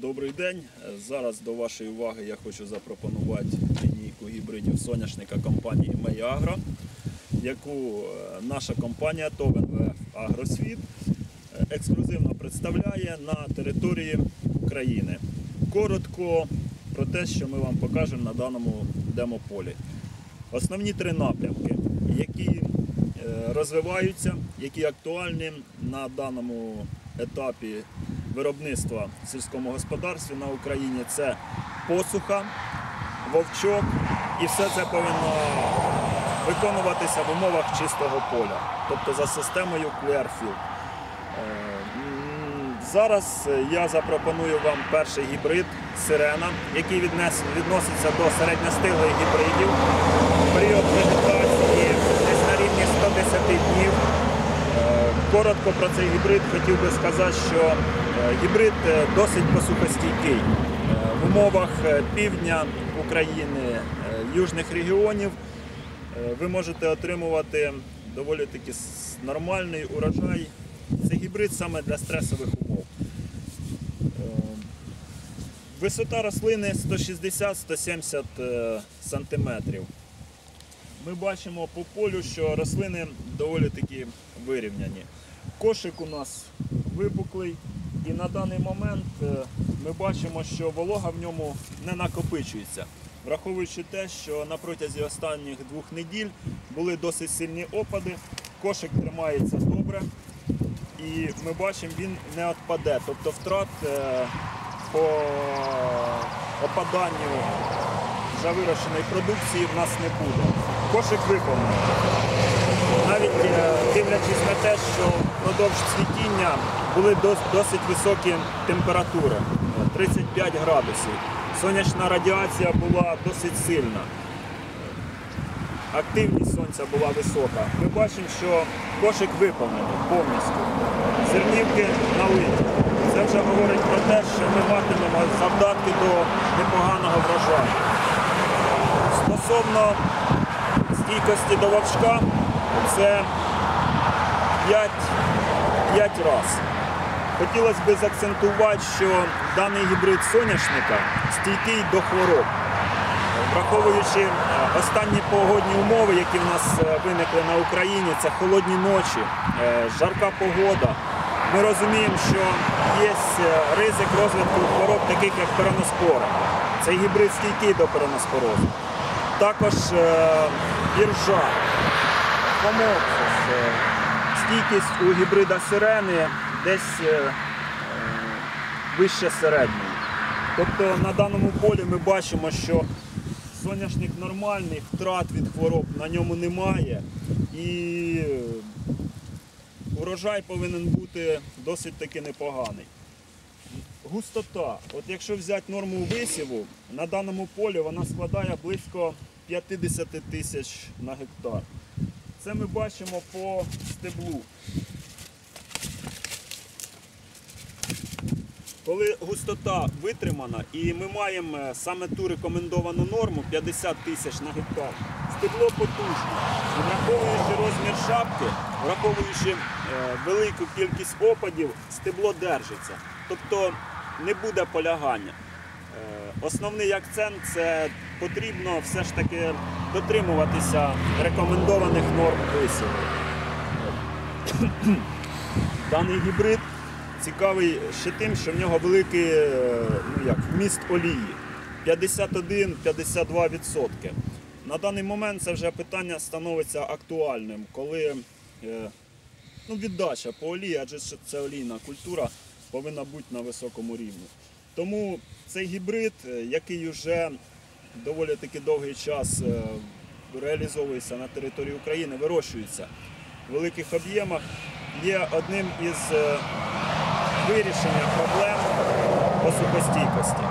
Добрий день. Зараз до вашої уваги я хочу запропонувати лінійку гібридів соняшника компанії Меягро, яку е, наша компанія ТОВ НВФ Агросвіт е, ексклюзивно представляє на території України. Коротко про те, що ми вам покажемо на даному демополі. Основні три напрямки, які е, розвиваються, які актуальні на даному етапі виробництва в сільському господарстві на Україні, це посуха, вовчок, і все це повинно виконуватися в умовах чистого поля, тобто за системою Clearfield. Е, Зараз я запропоную вам перший гібрид сирена, який віднес- відноситься до середньостиглих гібридів. Період вегетації десь на рівні 110 днів. Е, Коротко про цей гібрид хотів би сказати, що гібрид е, досить посухостійкий. Е, В умовах е, півдня України, е, южних регіонів е, ви можете отримувати доволі таки нормальний урожай. Це гібрид саме для стресових умов. Е, Висота рослини 160-170 е, сантиметрів. Ми бачимо по полю, що рослини доволі таки вирівняні. Кошик у нас випуклий, і на даний момент е, ми бачимо, що волога в ньому не накопичується. Враховуючи те, що на протязі останніх двох неділь були досить сильні опади, кошик тримається добре, і ми бачимо, він не відпаде. Тобто втрат е, по опаданню вже вирощеної продукції в нас не буде. Кошик виконаний. Навіть е, дивлячись на те, що впродовж цвітіння були досить високі температури, е, 35 градусів. Сонячна радіація була досить сильна. Активність сонця була висока. Ми бачимо, що кошик виконаний повністю. Зернівки налиті. Це вже говорить про те, що ми матимемо завдатки до непоганого врожаю. Стосовно стійкості до вовчка, це 5, 5 разів. Хотілося б заакцентувати, що даний гібрид соняшника стійкий до хвороб. Враховуючи е, останні погодні умови, які в нас е, виникли на Україні, це холодні ночі, е, жарка погода. Ми розуміємо, що є ризик розвитку хвороб, таких як переноспори. Цей гібрид стійкий до переноспорозу. Також іржа, комоксис, е, стійкість у гібрида сирени десь е, е, вище середньої. Тобто на даному полі ми бачимо, що соняшник нормальний, втрат від хвороб на ньому немає. І урожай повинен бути досить таки непоганий. Густота. От якщо взяти норму висіву, на даному полі вона складає близько 50 тисяч на гектар. Це ми бачимо по стеблу. Коли густота витримана і ми маємо е, саме ту рекомендовану норму 50 тисяч на гектар, стебло потужне. Враховуючи розмір шапки, враховуючи е, велику кількість опадів, стебло держиться. Тобто не буде полягання. Е, Основний акцент це потрібно все ж таки дотримуватися рекомендованих норм висіву. Даний гібрид цікавий ще тим, що в нього великий е, ну як, вміст олії 51-52%. На даний момент це вже питання становиться актуальним, коли е, ну, віддача по олії, адже це олійна культура, повинна бути на високому рівні. Тому цей гібрид, е, який вже доволі таки довгий час реалізовується на території України, вирощується в великих об'ємах, є одним із вирішення проблем посухостійкості.